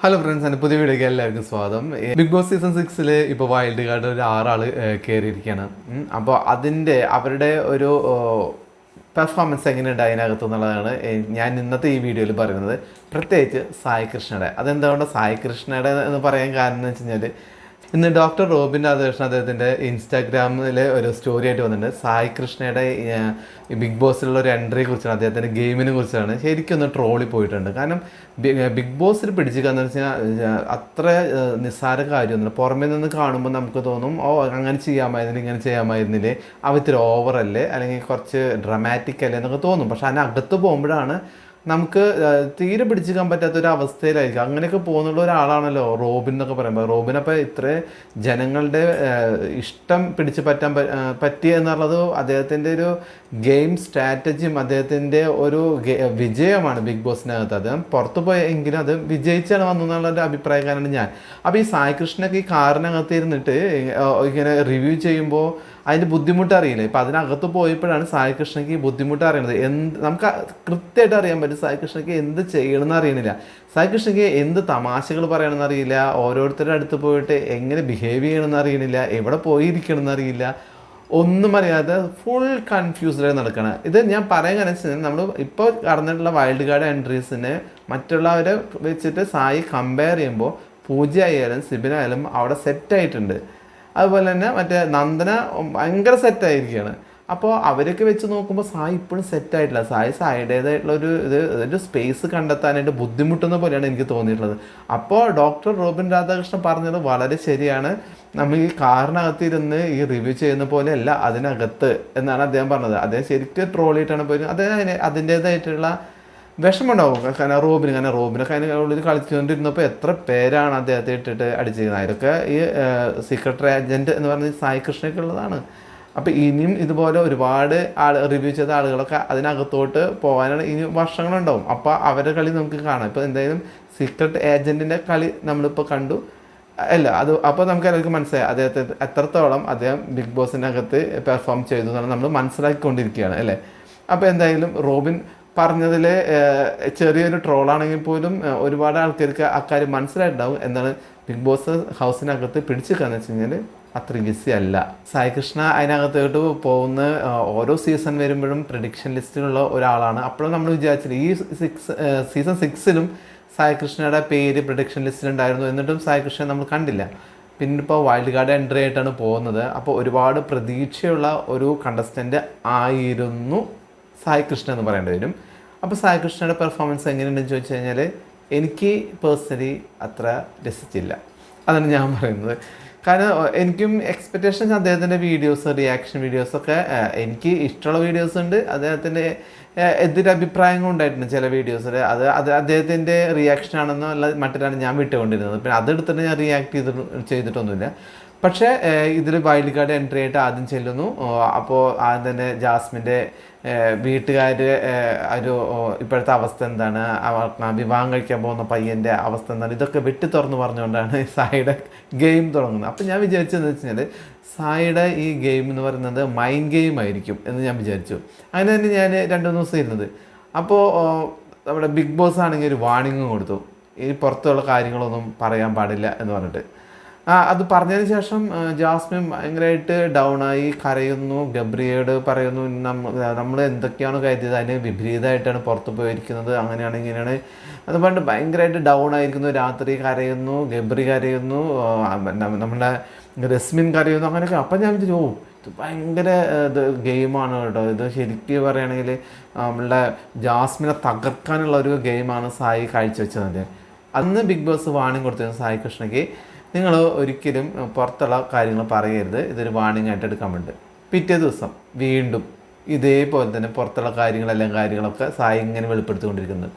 Hello friends എന്റെ പുതിയ വീഡിയോയ്ക്ക് എല്ലാവർക്കും സ്വാഗതം. ബിഗ് ബോസ് സീസൺ സിക്സിൽ ഇപ്പോൾ വൈൽഡ് കാർഡ് ഒരു ആറാൾ കയറിയിരിക്കുകയാണ് അപ്പോൾ അതിന്റെ അവരുടെ ഒരു പെർഫോമൻസ് എങ്ങനെയുണ്ട് അതിനകത്ത് എന്നുള്ളതാണ് ഞാൻ ഇന്നത്തെ ഈ വീഡിയോയിൽ പറയുന്നത്. പ്രത്യേകിച്ച് സായി കൃഷ്ണയുടെ. അതെന്തുകൊണ്ട് സായി കൃഷ്ണയുടെ എന്ന് പറയാൻ കാരണം എന്ന് വെച്ച് കഴിഞ്ഞാൽ ഇന്ന് ഡോക്ടർ റോബിൻ രാധാകൃഷ്ണൻ അദ്ദേഹത്തിന്റെ ഇൻസ്റ്റാഗ്രാമിൽ ഒരു സ്റ്റോറി ആയിട്ട് വന്നിട്ടുണ്ട്. സായി കൃഷ്ണയുടെ ബിഗ് ബോസിലുള്ള ഒരു എൻട്രിയെ കുറിച്ചാണ് അദ്ദേഹത്തിന്റെ ഗെയിമിനെ കുറിച്ചാണ്. ശരിക്കും ഒന്ന് ട്രോളി പോയിട്ടുണ്ട്. കാരണം ബിഗ് ബോസിൽ പിടിച്ചിരിക്കാന്ന് വെച്ച് കഴിഞ്ഞാൽ അത്ര നിസ്സാര കാര്യമൊന്നുമില്ല. പുറമേ നിന്ന് കാണുമ്പോൾ നമുക്ക് തോന്നും ഓ അങ്ങനെ ചെയ്യാമായിരുന്നില്ല ഇങ്ങനെ ചെയ്യാമായിരുന്നില്ലേ. അവ ഇത്തിരി ഓവറല്ലേ അല്ലെങ്കിൽ കുറച്ച് ഡ്രമാറ്റിക് അല്ലേ എന്നൊക്കെ തോന്നും. പക്ഷെ അതിനകത്ത് പോകുമ്പോഴാണ് നമുക്ക് തീരെ പിടിച്ചിക്കാൻ പറ്റാത്ത ഒരു അവസ്ഥയിലായിരിക്കും അങ്ങനെയൊക്കെ പോകുന്നുള്ള ഒരാളാണല്ലോ റോബിൻ എന്നൊക്കെ പറയുമ്പോൾ റോബിൻ അപ്പോൾ ഇത്ര ജനങ്ങളുടെ ഇഷ്ടം പിടിച്ചു പറ്റാൻ പറ്റിയ എന്നുള്ളത് അദ്ദേഹത്തിന്റെ ഒരു ഗെയിം സ്ട്രാറ്റജിയും അദ്ദേഹത്തിന്റെ ഒരു വിജയമാണ് ബിഗ് ബോസിനകത്ത്. അദ്ദേഹം പുറത്തു പോയെങ്കിലും അത് വിജയിച്ചാണ് വന്നു എന്നുള്ള അഭിപ്രായക്കാരാണ് ഞാൻ. അപ്പോൾ ഈ സായി കൃഷ്ണൊക്കെ ഈ കാറിനകത്ത് ഇരുന്നിട്ട് ഇങ്ങനെ റിവ്യൂ ചെയ്യുമ്പോൾ അതിന്റെ ബുദ്ധിമുട്ട് അറിയില്ല. ഇപ്പം അതിനകത്ത് പോയപ്പോഴാണ് സായി കൃഷ്ണയ്ക്ക് ബുദ്ധിമുട്ട് അറിയുന്നത്. എന്ത് നമുക്ക് കൃത്യമായിട്ട് അറിയാൻ പറ്റും സായി കൃഷ്ണയ്ക്ക് എന്ത് ചെയ്യണമെന്ന് അറിയണില്ല. സായി കൃഷ്ണയ്ക്ക് എന്ത് തമാശകൾ പറയണമെന്ന് അറിയില്ല. ഓരോരുത്തരുടെ അടുത്ത് പോയിട്ട് എങ്ങനെ ബിഹേവ് ചെയ്യണമെന്ന് അറിയണില്ല. എവിടെ പോയിരിക്കണമെന്ന് അറിയില്ല. ഒന്നും അറിയാതെ ഫുൾ കൺഫ്യൂസ്ഡായി നടക്കണം. ഇത് ഞാൻ പറയാൻ കാരണം നമ്മൾ ഇപ്പോൾ കടന്നിട്ടുള്ള വൈൽഡ് കാർഡ് എൻട്രീസിനെ മറ്റുള്ളവരെ വെച്ചിട്ട് സായി കമ്പയർ ചെയ്യുമ്പോൾ പൂജ ആയാലും സിബിനായാലും അവിടെ സെറ്റായിട്ടുണ്ട് അതുപോലെ തന്നെ മറ്റേ നന്ദന ഭയങ്കര സെറ്റായിരിക്കുകയാണ് അപ്പോൾ അവരൊക്കെ വെച്ച് നോക്കുമ്പോൾ സായി ഇപ്പോഴും സെറ്റായിട്ടില്ല സായി സായിയുടേതായിട്ടുള്ള ഒരു ഇത് ഒരു സ്പേസ് കണ്ടെത്താനായിട്ട് ബുദ്ധിമുട്ടുന്ന പോലെയാണ് എനിക്ക് തോന്നിയിട്ടുള്ളത്. അപ്പോൾ ഡോക്ടർ റോബിൻ രാധാകൃഷ്ണൻ പറഞ്ഞത് വളരെ ശരിയാണ്. നമ്മൾ ഈ കാറിനകത്തിരുന്ന് ഈ റിവ്യൂ ചെയ്യുന്ന പോലെ അല്ല അതിനകത്ത് എന്നാണ് അദ്ദേഹം പറഞ്ഞത്. അദ്ദേഹം ശരിക്കും ട്രോൾ ചെയ്തിട്ടാണ് പോയത്. അദ്ദേഹം അതിന്റേതായിട്ടുള്ള വിഷമമുണ്ടാവും. കാരണം റോബിന് കാരണം റോബിന് അതിന് ഉള്ളിൽ കളിച്ചുകൊണ്ടിരുന്നപ്പോൾ എത്ര പേരാണ് അദ്ദേഹത്തെ ഇട്ടിട്ട് അടിച്ചിരുന്നത്. അതിലൊക്കെ ഈ സീക്രട്ടറി ഏജന്റ് എന്ന് പറഞ്ഞ സായി കൃഷ്ണയ്ക്ക് ഉള്ളതാണ്. അപ്പോൾ ഇനിയും ഇതുപോലെ ഒരുപാട് ആൾ റിവ്യൂ ചെയ്ത ആളുകളൊക്കെ അതിനകത്തോട്ട് പോകാനാണ് ഇനി വർഷങ്ങളുണ്ടാവും. അപ്പോൾ അവരുടെ കളി നമുക്ക് കാണാം. ഇപ്പോൾ എന്തായാലും സീക്രട്ട് ഏജന്റിന്റെ കളി നമ്മളിപ്പോൾ കണ്ടു. അല്ല അത് അപ്പോൾ നമുക്ക് എല്ലാവർക്കും മനസ്സിലായി. അദ്ദേഹത്തെ എത്രത്തോളം അദ്ദേഹം ബിഗ് ബോസിനകത്ത് പെർഫോം ചെയ്തു എന്നാണ് നമ്മൾ മനസ്സിലാക്കിക്കൊണ്ടിരിക്കുകയാണ് അല്ലേ? അപ്പോൾ എന്തായാലും റോബിൻ പറഞ്ഞതിൽ ചെറിയൊരു ട്രോളാണെങ്കിൽ പോലും ഒരുപാട് ആൾക്കാർക്ക് അക്കാര്യം മനസ്സിലായിട്ടുണ്ടാവും. എന്താണ് ബിഗ് ബോസ് ഹൗസിനകത്ത് പിടിച്ചു കാന്ന് വെച്ച് കഴിഞ്ഞാൽ അത്ര ഈസി അല്ല. സായി കൃഷ്ണ അതിനകത്തോട്ട് പോകുന്ന ഓരോ സീസൺ വരുമ്പോഴും പ്രഡിക്ഷൻ ലിസ്റ്റിലുള്ള ഒരാളാണ്. അപ്പോഴും നമ്മൾ വിചാരിച്ചത് ഈ സിക്സ് സീസൺ സിക്സിലും സായി കൃഷ്ണയുടെ പേര് പ്രഡിക്ഷൻ ലിസ്റ്റിലുണ്ടായിരുന്നു എന്നിട്ടും സായി കൃഷ്ണനെ നമ്മൾ കണ്ടില്ല. പിന്നെ ഇപ്പോൾ വൈൽഡ് കാർഡ് എൻട്രി ആയിട്ടാണ് പോകുന്നത്. അപ്പോൾ ഒരുപാട് പ്രതീക്ഷയുള്ള ഒരു കണ്ടസ്റ്റന്റ് ആയിരുന്നു സായി കൃഷ്ണ എന്ന് പറയേണ്ടി വരും. അപ്പോൾ സായി കൃഷ്ണയുടെ പെർഫോമൻസ് എങ്ങനെയുണ്ടെന്ന് ചോദിച്ചു കഴിഞ്ഞാൽ എനിക്ക് പേഴ്സണലി അത്ര രസിച്ചില്ല. അതാണ് ഞാൻ പറയുന്നത്. കാരണം എനിക്കും എക്സ്പെക്റ്റേഷൻസ് അദ്ദേഹത്തിന്റെ വീഡിയോസ് റിയാക്ഷൻ വീഡിയോസൊക്കെ എനിക്ക് ഇഷ്ടമുള്ള വീഡിയോസ് ഉണ്ട്. അദ്ദേഹത്തിന്റെ എതിരെ എതിരഭിപ്രായങ്ങൾ ഉണ്ടായിട്ടുണ്ട് ചില വീഡിയോസിൽ അത് അത് അദ്ദേഹത്തിന്റെ റിയാക്ഷൻ ആണെന്നോ അല്ല മറ്റൊരാണ് ഞാൻ വിട്ടുകൊണ്ടിരുന്നത്. പിന്നെ അതെടുത്തിട്ട് ഞാൻ റിയാക്ട് ചെയ്ത് ചെയ്തിട്ടൊന്നുമില്ല. പക്ഷേ ഇതിൽ വൈൽഡ് കാർഡ് എൻട്രി ആയിട്ട് ആദ്യം ചെല്ലുന്നു. അപ്പോൾ ആദ്യം തന്നെ ജാസ്മിന്റെ വീട്ടുകാർ ഒരു ഇപ്പോഴത്തെ അവസ്ഥ എന്താണ്? അവർക്ക് വിവാഹം കഴിക്കാൻ പോകുന്ന പയ്യന്റെ അവസ്ഥ എന്താണ്? ഇതൊക്കെ വെട്ടി തുറന്ന് പറഞ്ഞുകൊണ്ടാണ് സായിയുടെ ഗെയിം തുടങ്ങുന്നത്. അപ്പം ഞാൻ വിചാരിച്ചതെന്ന് വെച്ച് കഴിഞ്ഞാൽ സായിയുടെ ഈ ഗെയിം എന്ന് പറയുന്നത് മൈൻഡ് ഗെയിം ആയിരിക്കും എന്ന് ഞാൻ വിചാരിച്ചു. അങ്ങനെ തന്നെ ഞാൻ രണ്ട് മൂന്ന് ദിവസം ഇരുന്നത്. അപ്പോൾ നമ്മുടെ ബിഗ് ബോസ് ആണെങ്കിൽ ഒരു വാണിംഗ് കൊടുത്തു. ഈ പുറത്തുള്ള കാര്യങ്ങളൊന്നും പറയാൻ പാടില്ല എന്ന് പറഞ്ഞിട്ട്. അത് പറഞ്ഞതിന് ശേഷം ജാസ്മിൻ ഭയങ്കരമായിട്ട് ആയി കരയുന്നു. ഗബ്രിയോട് പറയുന്നു നമ്മൾ എന്തൊക്കെയാണ് കരുതിയത് അതിന് വിപരീതമായിട്ടാണ് പുറത്ത് പോയിരിക്കുന്നത്. അങ്ങനെയാണ് ഇങ്ങനെയാണ്. അത് പണ്ട് ഭയങ്കരമായിട്ട് ഡൗൺ ആയിരിക്കുന്നു. രാത്രി കരയുന്നു ഗബ്രി കരയുന്നു നമ്മുടെ രസ്മിൻ കരയുന്നു അങ്ങനെയൊക്കെ. അപ്പം ഞാൻ വിചാരിച്ചു ഓ ഇത് ഭയങ്കര ഇത് ഗെയിമാണ് കേട്ടോ. ഇത് ശരിക്കും പറയുകയാണെങ്കിൽ നമ്മളുടെ ജാസ്മിനെ തകർക്കാനുള്ള ഒരു ഗെയിമാണ് സായി കാഴ്ചവെച്ചത് അന്ന് ബിഗ് ബോസ് വാണിംഗ് കൊടുത്തിരുന്നു സായി കൃഷ്ണയ്ക്ക്. നിങ്ങൾ ഒരിക്കലും പുറത്തുള്ള കാര്യങ്ങൾ പറയരുത്. ഇതൊരു വാണിംഗ് ആയിട്ട് എടുക്കാൻ വേണ്ടി. പിറ്റേ ദിവസം വീണ്ടും ഇതേപോലെ തന്നെ പുറത്തുള്ള കാര്യങ്ങളെല്ലാം കാര്യങ്ങളൊക്കെ സായി ഇങ്ങനെ വെളിപ്പെടുത്തിക്കൊണ്ടിരിക്കുന്നത്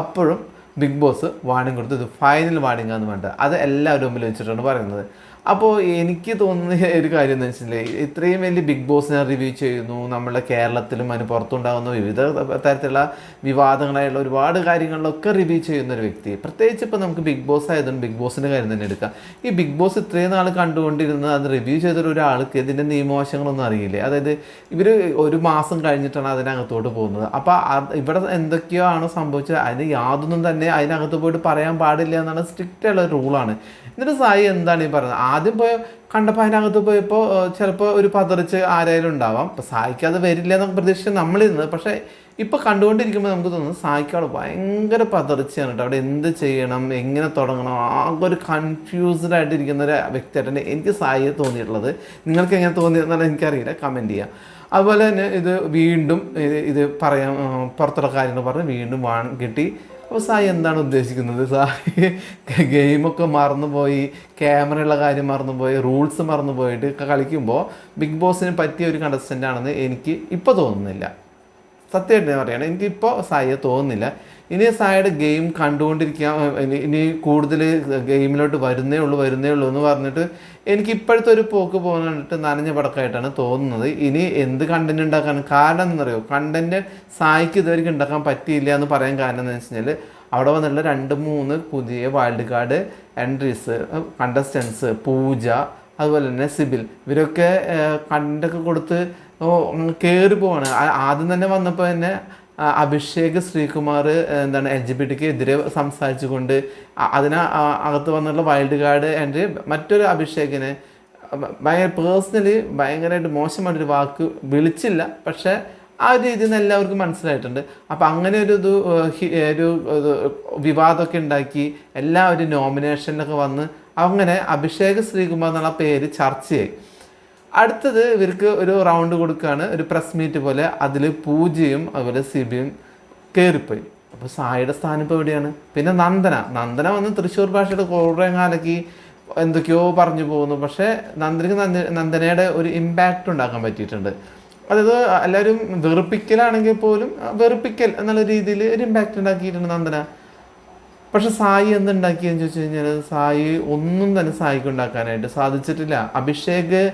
അപ്പോഴും ബിഗ് ബോസ് വാണിംഗ് കൊടുത്ത്. ഇത് ഫൈനൽ വാണിംഗ് ആണെന്ന് വേണ്ട അത് എല്ലാവരും മുമ്പിൽ വെച്ചിട്ടാണ് പറയുന്നത്. അപ്പോൾ എനിക്ക് തോന്നുന്ന ഒരു കാര്യം എന്ന് വെച്ചിട്ടുണ്ടെങ്കിൽ ഇത്രയും വലിയ ബിഗ് ബോസിനെ റിവ്യൂ ചെയ്യുന്നു നമ്മുടെ കേരളത്തിലും അതിന് പുറത്തുണ്ടാകുന്ന വിവിധ തരത്തിലുള്ള വിവാദങ്ങളായുള്ള ഒരുപാട് കാര്യങ്ങളിലൊക്കെ റിവ്യൂ ചെയ്യുന്ന ഒരു വ്യക്തി. പ്രത്യേകിച്ച് ഇപ്പോൾ നമുക്ക് ബിഗ് ബോസ് ആയതുകൊണ്ട് ബിഗ് ബോസിന്റെ കാര്യം തന്നെ എടുക്കാം. ഈ ബിഗ് ബോസ് ഇത്രയും നാൾ കണ്ടുകൊണ്ടിരുന്ന അത് റിവ്യൂ ചെയ്തൊരു ഒരാൾക്ക് ഇതിന്റെ നിയമവശങ്ങളൊന്നും അറിയില്ലേ? അതായത് ഇവർ ഒരു മാസം കഴിഞ്ഞിട്ടാണ് അതിനകത്തോട്ട് പോകുന്നത്. അപ്പോൾ ഇവിടെ എന്തൊക്കെയോ ആണ് സംഭവിച്ചത്. അതിന് യാതൊന്നും തന്നെ അതിനകത്ത് പോയിട്ട് പറയാൻ പാടില്ല എന്നാണ് സ്ട്രിക്റ്റ് ഉള്ള റൂളാണ് എന്നിട്ട് സായി എന്താണ് ഈ പറയുന്നത്? ആദ്യം പോയ കണ്ടപ്പോൾ അതിനകത്ത് പോയപ്പോൾ ചിലപ്പോൾ ഒരു പതറിച്ച് ആരായാലും ഉണ്ടാവാം. അപ്പോൾ സായിക്ക് അത് വരില്ല എന്നൊക്കെ പ്രതീക്ഷിച്ച് നമ്മളിരുന്നത്. പക്ഷേ ഇപ്പോൾ കണ്ടുകൊണ്ടിരിക്കുമ്പോൾ നമുക്ക് തോന്നുന്നു സായിക്ക് അവിടെ ഭയങ്കര പതറിച്ചാണ് കേട്ടോ. അവിടെ എന്ത് ചെയ്യണം എങ്ങനെ തുടങ്ങണം ആകെ ഒരു കൺഫ്യൂസ്ഡ് ആയിട്ടിരിക്കുന്ന ഒരു വ്യക്തിയായിട്ടാണ് എനിക്ക് സായിയെ തോന്നിയിട്ടുള്ളത്. നിങ്ങൾക്ക് എങ്ങനെ തോന്നിയെന്നാണ് എനിക്കറിയില്ല. കമന്റ് ചെയ്യാം. അതുപോലെ തന്നെ ഇത് വീണ്ടും ഇത് ആ, പുറത്തുള്ള കാര്യങ്ങൾ പറഞ്ഞ് വീണ്ടും വാൺ കിട്ടി. അപ്പോൾ സായി എന്താണ് ഉദ്ദേശിക്കുന്നത്? സായി ഗെയിമൊക്കെ മറന്നുപോയി ക്യാമറയുള്ള കാര്യം മറന്നുപോയി റൂൾസ് മറന്നുപോയിട്ട് കളിക്കുമ്പോൾ ബിഗ് ബോസിന് പറ്റിയ ഒരു കണ്ടസ്റ്റന്റ് ആണെന്ന് എനിക്ക് ഇപ്പോൾ തോന്നുന്നില്ല. സത്യമായിട്ട് ഞാൻ പറയുകയാണ് എനിക്കിപ്പോൾ സായിയെ തോന്നുന്നില്ല. ഇനി സൈഡ് ഗെയിം കണ്ടുകൊണ്ടിരിക്കുക ഇനി- കൂടുതൽ ഗെയിമിലോട്ട് വരുന്നേ ഉള്ളൂ വരുന്നേ ഉള്ളൂ എന്ന് പറഞ്ഞിട്ട് എനിക്ക് ഇപ്പോഴത്തെ ഒരു പോക്ക് പോകുന്നിട്ട് നനഞ്ഞ പടക്കമായിട്ടാണ് തോന്നുന്നത്. ഇനി എന്ത് കണ്ടന്റ് ഉണ്ടാക്കാൻ കാരണം എന്നറിയോ കണ്ടന്റ് സായിക്ക് ഇതുവരെയ്ക്ക് ഉണ്ടാക്കാൻ പറ്റിയില്ല എന്ന് പറയാൻ കാരണം എന്ന് വെച്ച് കഴിഞ്ഞാൽ അവിടെ വന്നിട്ടുള്ള രണ്ട് മൂന്ന് പുതിയ wild card entries contestants Pooja അതുപോലെ തന്നെ സിബിൽ ഇവരൊക്കെ കണ്ടൊക്കെ കൊടുത്ത് കയറി പോവാണ് ആദ്യം തന്നെ വന്നപ്പോൾ തന്നെ അഭിഷേക് ശ്രീകുമാർ എന്താണ് എൽ ജി ബി ടിക്ക് എതിരെ സംസാരിച്ചുകൊണ്ട് അതിന് അകത്ത് വന്നുള്ള വൈൽഡ് കാർഡ് ആൻഡ് മറ്റൊരു അഭിഷേകിനെ ഭയങ്കര പേഴ്സണലി ഭയങ്കരമായിട്ട് മോശമായിട്ടൊരു വാക്ക് വിളിച്ചില്ല പക്ഷേ ആ ഒരു രീതിയിൽ നിന്ന് എല്ലാവർക്കും മനസ്സിലായിട്ടുണ്ട്. അപ്പം അങ്ങനെ ഒരു ഇത് ഒരു വിവാദമൊക്കെ ഉണ്ടാക്കി എല്ലാവരും നോമിനേഷനിലൊക്കെ വന്ന് അങ്ങനെ അഭിഷേക് ശ്രീകുമാർ എന്നുള്ള പേര് ചർച്ചയായി. അടുത്തത് ഇവർക്ക് ഒരു റൗണ്ട് കൊടുക്കുകയാണ് ഒരു പ്രസ് മീറ്റ് പോലെ അതിൽ പൂജയും അതുപോലെ സിബിയും കയറിപ്പോയി അപ്പോൾ സായിയുടെ സ്ഥാനം ഇപ്പോൾ എവിടെയാണ്? പിന്നെ നന്ദന. നന്ദന വന്ന് തൃശ്ശൂർ ഭാഷയുടെ കുറേ കാലക്ക് എന്തൊക്കെയോ പറഞ്ഞു പോകുന്നു. പക്ഷേ നന്ദനക്ക് നന്ദ നന്ദനയുടെ ഒരു ഇമ്പാക്റ്റ് ഉണ്ടാക്കാൻ പറ്റിയിട്ടുണ്ട്. അതായത് എല്ലാവരും വെറുപ്പിക്കലാണെങ്കിൽ പോലും വെറുപ്പിക്കൽ എന്നുള്ള രീതിയിൽ ഒരു ഇമ്പാക്റ്റ് ഉണ്ടാക്കിയിട്ടുണ്ട് നന്ദന. പക്ഷെ സായി എന്തുണ്ടാക്കിയെന്ന് ചോദിച്ചു കഴിഞ്ഞാൽ സായി ഒന്നും തന്നെ സായിക്ക് ഉണ്ടാക്കാനായിട്ട് സാധിച്ചിട്ടില്ല. അഭിഷേക്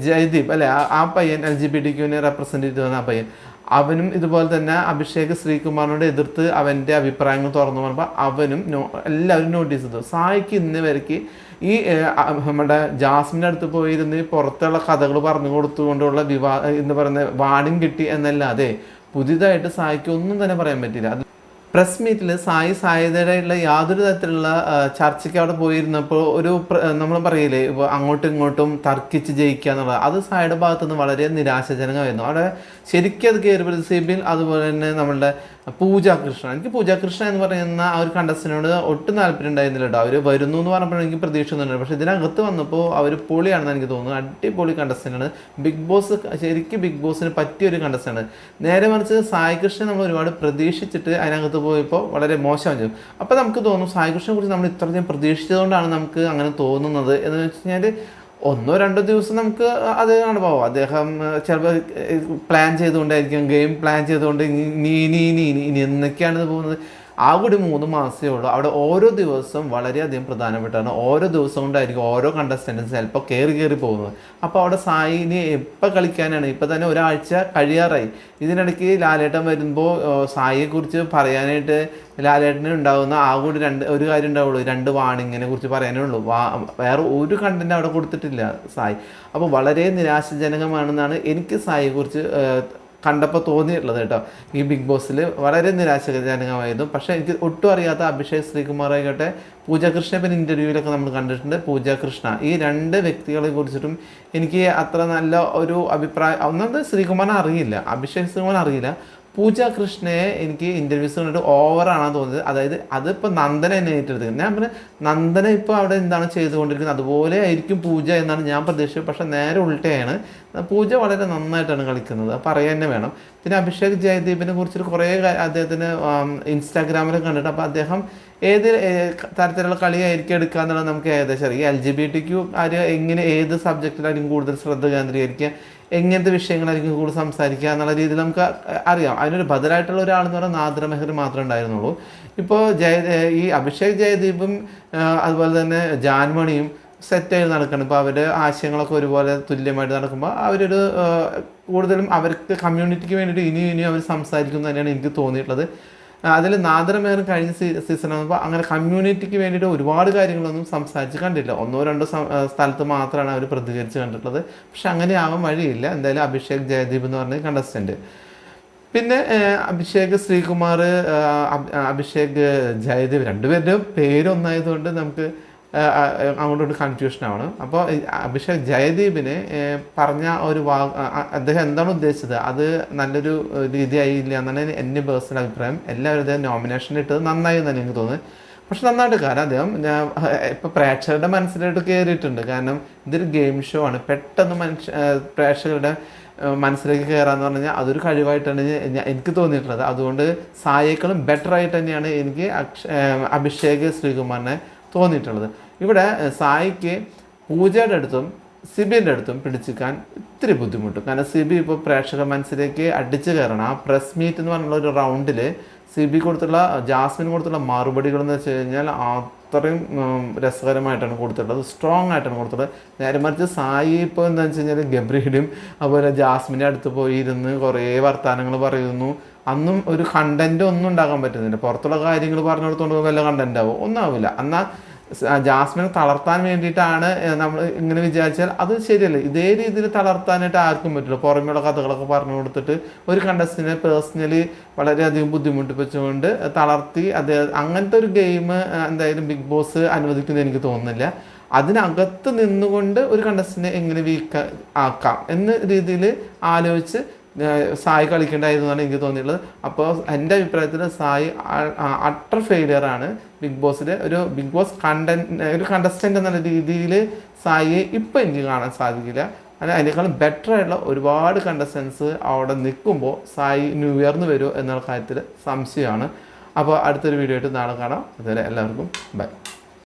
ജയദീപ് അല്ലെ? ആ- പയ്യൻ എൽ ജി ബി ടി ക്യൂവിനെ റെപ്രസെന്റ് ചെയ്ത് ആ പയ്യൻ. അവനും ഇതുപോലെ തന്നെ അഭിഷേക് ശ്രീകുമാറിനോട് എതിർത്ത് അവന്റെ അഭിപ്രായങ്ങൾ തുറന്നു പറഞ്ഞപ്പോൾ അവനും നോ എല്ലാവരും നോട്ടീസ് ചെയ്തു. സായിക്ക് ഇന്ന് വരയ്ക്ക് ഈ നമ്മുടെ ജാസ്മിന്റെ അടുത്ത് പോയിരുന്ന് പുറത്തുള്ള കഥകൾ പറഞ്ഞു കൊടുത്തുകൊണ്ടുള്ള വിവാ എന്ന് പറയുന്ന വാണിംഗ് കിട്ടി എന്നല്ലാതെ പുതിയതായിട്ട് സായിക്ക് ഒന്നും തന്നെ പറയാൻ പറ്റില്ല പ്രസ് മീറ്റിൽ സായി സായുധയുടെ യാതൊരു തരത്തിലുള്ള ചർച്ചയ്ക്ക് അവിടെ പോയിരുന്നപ്പോൾ ഒരു നമ്മൾ പറയില്ലേ ഇപ്പോൾ അങ്ങോട്ടും ഇങ്ങോട്ടും തർക്കിച്ച് ജയിക്കുക എന്നുള്ളത്. അത് സായിയുടെ ഭാഗത്തുനിന്ന് വളരെ നിരാശാജനകമായിരുന്നു. അവിടെ ശരിക്കും അത് കയറി പ്രതിസീബിൽ അതുപോലെ തന്നെ നമ്മളുടെ പൂജ കൃഷ്ണ എനിക്ക് പൂജ കൃഷ്ണ എന്ന് പറയുന്ന ആ ഒരു കണ്ടസ്റ്റിനോട് ഒട്ടും താല്പര്യം ഉണ്ടായിരുന്നില്ല കേട്ടോ അവർ വരുന്നു എന്ന് പറഞ്ഞപ്പോൾ എനിക്ക് പ്രതീക്ഷ ഒന്നുമില്ല പക്ഷേ ഇതിനകത്ത് വന്നപ്പോൾ അവർ പൊളിയാണെന്ന് എനിക്ക് തോന്നുന്നു. അടിപൊളി കണ്ടസ്റ്റന്റാണ് ബിഗ് ബോസ് ശരിക്കും ബിഗ് ബോസിന് പറ്റിയ ഒരു കണ്ടസ്റ്റന്റ് നേരെ മറിച്ച് സായി കൃഷ്ണൻ നമ്മൾ ഒരുപാട് പ്രതീക്ഷിച്ചിട്ട് അതിനകത്ത് പോയപ്പോൾ വളരെ മോശം ചെയ്തു. അപ്പോൾ നമുക്ക് തോന്നും സായി കൃഷ്ണനെ കുറിച്ച് നമ്മൾ ഇത്രയധികം പ്രതീക്ഷിച്ചതുകൊണ്ടാണ് നമുക്ക് അങ്ങനെ തോന്നുന്നത് എന്ന് വെച്ച് കഴിഞ്ഞാൽ ഒന്നോ രണ്ടോ ദിവസം നമുക്ക് അത് അനുഭവം അദ്ദേഹം ചിലപ്പോൾ പ്ലാൻ ചെയ്തുകൊണ്ടായിരിക്കും ഗെയിം പ്ലാൻ ചെയ്തുകൊണ്ട് ഇനി ഇനി ഇനി ഇനി ഇനി എന്നൊക്കെയാണ് പോകുന്നത്. ആ ഒരു മൂന്ന് മാസമേ ഉള്ളൂ. അവിടെ ഓരോ ദിവസവും വളരെയധികം പ്രധാനപ്പെട്ടാണ്. ഓരോ ദിവസം കൊണ്ടായിരിക്കും ഓരോ കണ്ടസ്റ്റൻസ് ചിലപ്പോൾ കയറി കയറി പോകുന്നത്. അപ്പോൾ അവിടെ സായിനെ എപ്പോൾ കളിക്കാനാണ്? ഇപ്പം തന്നെ ഒരാഴ്ച കഴിയാറായി. ഇതിനിടയ്ക്ക് ലാലേട്ടൻ വരുമ്പോൾ സായിയെക്കുറിച്ച് പറയാനായിട്ട് ലാലേട്ടന് ഉണ്ടാകുന്ന ആ കൂടി രണ്ട് ഒരു കാര്യം ഉണ്ടാവുള്ളൂ. രണ്ട് വാണിങ്ങിനെ കുറിച്ച് പറയാനേ ഉള്ളൂ. വാ വേറെ ഒരു കണ്ടന്റ് അവിടെ കൊടുത്തിട്ടില്ല സായി. അപ്പോൾ വളരെ നിരാശജനകമാണെന്നാണ് എനിക്ക് സായിയെക്കുറിച്ച് കണ്ടപ്പോൾ തോന്നിയിട്ടുള്ളത് കേട്ടോ. ഈ ബിഗ് ബോസിൽ വളരെ നിരാശജനകമായിരുന്നു. പക്ഷേ എനിക്ക് ഒട്ടും അറിയാത്ത അഭിഷേക് ശ്രീകുമാർ ആയിക്കോട്ടെ പൂജ കൃഷ്ണ പിന്നെ ഇന്റർവ്യൂവിലൊക്കെ നമ്മൾ കണ്ടിട്ടുണ്ട്. പൂജ കൃഷ്ണ. ഈ രണ്ട് വ്യക്തികളെ കുറിച്ചിട്ടും എനിക്ക് അത്ര നല്ല ഒരു അഭിപ്രായം ഒന്നത് ശ്രീകുമാറിനെ അറിയില്ല. അഭിഷേക് ശ്രീകുമാർ അറിയില്ല. പൂജ കൃഷ്ണയെ എനിക്ക് ഇന്റർവ്യൂസ് കണ്ടിട്ട് ഓവറാണെന്ന് തോന്നിയത്. അതായത് അതിപ്പോൾ നന്ദന എന്നെ ഏറ്റെടുത്തത്. ഞാൻ പിന്നെ നന്ദന ഇപ്പോൾ അവിടെ എന്താണ് ചെയ്തുകൊണ്ടിരിക്കുന്നത്? അതുപോലെ ആയിരിക്കും പൂജ എന്നാണ് ഞാൻ പ്രതീക്ഷിച്ചത്. പക്ഷേ നേരെ ഉൾട്ടയാണ്. പൂജ വളരെ നന്നായിട്ടാണ് കളിക്കുന്നത്. പറയാൻ തന്നെ വേണം. പിന്നെ അഭിഷേക് ജയദീപിനെ കുറിച്ചൊരു കുറേ അദ്ദേഹത്തിന് ഇൻസ്റ്റാഗ്രാമിൽ കണ്ടിട്ട് അപ്പോൾ അദ്ദേഹം ഏത് തരത്തിലുള്ള കളിയായിരിക്കും എടുക്കുക എന്നുള്ളത് നമുക്ക് ഏകദേശം അറിയാം. എൽ ജി ബി ടിക്ക് ആര് എങ്ങനെ ഏത് സബ്ജക്റ്റിലായിരിക്കും കൂടുതൽ ശ്രദ്ധ കേന്ദ്രീകരിക്കുക? എങ്ങനത്തെ വിഷയങ്ങളായിരിക്കും കൂടുതൽ സംസാരിക്കുക എന്നുള്ള രീതിയിൽ നമുക്ക് അറിയാം. അതിനൊരു ബദലായിട്ടുള്ള ഒരാളെന്ന് പറഞ്ഞാൽ നാദ്ര മെഹർ മാത്രമേ ഉണ്ടായിരുന്നുള്ളൂ. ഇപ്പോൾ ജയ ഈ അഭിഷേക് ജയദീപും അതുപോലെ തന്നെ ജാൻമണിയും സെറ്റായി നടക്കണം ഇപ്പോൾ അവരുടെ ആശയങ്ങളൊക്കെ ഒരുപോലെ തുല്യമായിട്ട് നടക്കുമ്പോൾ അവരൊരു കൂടുതലും അവർക്ക് കമ്മ്യൂണിറ്റിക്ക് വേണ്ടിയിട്ട് ഇനിയും ഇനിയും അവർ സംസാരിക്കും തന്നെയാണ് എനിക്ക് തോന്നിയിട്ടുള്ളത്. അതിൽ നാദരമേറും കഴിഞ്ഞ സീ സീസൺ ആകുമ്പോൾ അങ്ങനെ കമ്മ്യൂണിറ്റിക്ക് വേണ്ടിയിട്ട് ഒരുപാട് കാര്യങ്ങളൊന്നും സംസാരിച്ച് കണ്ടില്ല ഒന്നോ രണ്ടോ സ്ഥലത്ത് മാത്രമാണ് അവർ പ്രതികരിച്ച് കണ്ടിട്ടുള്ളത്. പക്ഷെ അങ്ങനെ ആവാൻ വഴിയില്ല. എന്തായാലും അഭിഷേക് ജയദീപ് എന്ന് പറഞ്ഞ കണ്ടസ്റ്റന്റ് പിന്നെ അഭിഷേക് ശ്രീകുമാർ അഭിഷേക് ജയദേവ് രണ്ടുപേരുടെയും പേരൊന്നായതുകൊണ്ട് നമുക്ക് ആഹ്, കൺഫ്യൂഷനാണ് അപ്പോൾ അഭിഷേക് ജയദീപിനെ പറഞ്ഞ ഒരു വാ അദ്ദേഹം എന്താണ് ഉദ്ദേശിച്ചത്? അത് നല്ലൊരു രീതിയായില്ല എന്നാണ് എന്റെ പേഴ്സണൽ അഭിപ്രായം. എല്ലാവരും അദ്ദേഹം നോമിനേഷൻ ഇട്ടത് നന്നായി തന്നെ എനിക്ക് തോന്നുന്നത്. പക്ഷെ നന്നായിട്ട് കാരണം അദ്ദേഹം ഇപ്പൊ പ്രേക്ഷകരുടെ മനസ്സിലോട്ട് കയറിയിട്ടുണ്ട് കാരണം ഇതൊരു ഗെയിം ഷോ ആണ്. പെട്ടെന്ന് മനുഷ്യ പ്രേക്ഷകരുടെ മനസ്സിലേക്ക് കയറാന്ന് പറഞ്ഞാൽ അതൊരു കഴിവായിട്ടാണ് എനിക്ക് തോന്നിയിട്ടുള്ളത്. അതുകൊണ്ട് സായേക്കളും ബെറ്റർ ആയിട്ട് തന്നെയാണ് എനിക്ക് അക്ഷ അഭിഷേക് ശ്രീകുമാറിനെ തോന്നിയിട്ടുള്ളത്. ഇവിടെ സായിക്ക് പൂജയുടെ അടുത്തും സിബിന്റെ അടുത്തും പിടിച്ചിക്കാൻ ഇത്തിരി ബുദ്ധിമുട്ടും. കാരണം സിബി ഇപ്പോൾ പ്രേക്ഷക മനസ്സിലേക്ക് അടിച്ചു കയറണം. ആ പ്രസ് മീറ്റ് എന്ന് പറഞ്ഞുള്ള ഒരു റൗണ്ടിൽ സിബി കൊടുത്തുള്ള ജാസ്മിൻ കൊടുത്തുള്ള മറുപടികൾ എന്ന് വെച്ച് കഴിഞ്ഞാൽ അത്രയും രസകരമായിട്ടാണ് കൊടുത്തിട്ടുള്ളത്. സ്ട്രോങ് ആയിട്ടാണ് കൊടുത്തിട്ടുള്ളത്. നേരെ മറിച്ച് സായി ഇപ്പോൾ എന്താ വെച്ച് കഴിഞ്ഞാൽ ഗബ്രിയുടെയും അതുപോലെ ജാസ്മിന്റെ അടുത്ത് പോയി ഇരുന്ന് കുറേ വർത്തമാനങ്ങൾ പറയുന്നു. അന്നും ഒരു കണ്ടന്റ് ഒന്നും ഉണ്ടാക്കാൻ പറ്റുന്നില്ല. പുറത്തുള്ള കാര്യങ്ങൾ പറഞ്ഞു കൊടുത്തോണ്ട് വല്ല കണ്ടന്റ് ആവും. ഒന്നും ആവില്ല. എന്നാൽ ജാസ്മിനെ തളർത്താൻ വേണ്ടിയിട്ടാണ് നമ്മൾ ഇങ്ങനെ വിചാരിച്ചാൽ അത് ശരിയല്ല. ഇതേ രീതിയിൽ തളർത്താനായിട്ട് ആർക്കും പറ്റില്ല. പുറമെയുള്ള കഥകളൊക്കെ പറഞ്ഞു കൊടുത്തിട്ട് ഒരു കണ്ടസ്റ്റിനെ പേഴ്സണലി വളരെയധികം ബുദ്ധിമുട്ടിപ്പിച്ചുകൊണ്ട് തളർത്തി അത് അങ്ങനത്തെ ഒരു ഗെയിം എന്തായാലും ബിഗ് ബോസ് അനുവദിക്കുന്നത് എനിക്ക് തോന്നുന്നില്ല. അതിനകത്ത് നിന്നുകൊണ്ട് ഒരു കണ്ടസ്റ്റിനെ എങ്ങനെ വീക്ക് ആക്കാം എന്ന രീതിയിൽ ആലോചിച്ച് സായി കളിക്കേണ്ടായിരുന്നു എന്നാണ് എനിക്ക് തോന്നിയിട്ടുള്ളത്. അപ്പോൾ എന്റെ അഭിപ്രായത്തിൽ സായി അട്ടർ ഫെയിലിയർ ആണ് ബിഗ് ബോസിൽ ഒരു ബിഗ് ബോസ് കണ്ടന്റ് ഒരു കണ്ടസ്റ്റന്റ് എന്നുള്ള രീതിയിൽ സായിയെ ഇപ്പം എനിക്ക് കാണാൻ സാധിക്കില്ല. അല്ല അതിനേക്കാളും ബെറ്റർ ആയിട്ടുള്ള ഒരുപാട് കണ്ടസ്റ്റൻസ് അവിടെ നിൽക്കുമ്പോൾ സായി ഇനി ഉയർന്നു വരുമോ എന്നുള്ള കാര്യത്തിൽ സംശയമാണ്. അപ്പോൾ അടുത്തൊരു വീഡിയോ ആയിട്ട് നാളെ കാണാം. അതുവരെ എല്ലാവർക്കും ബൈ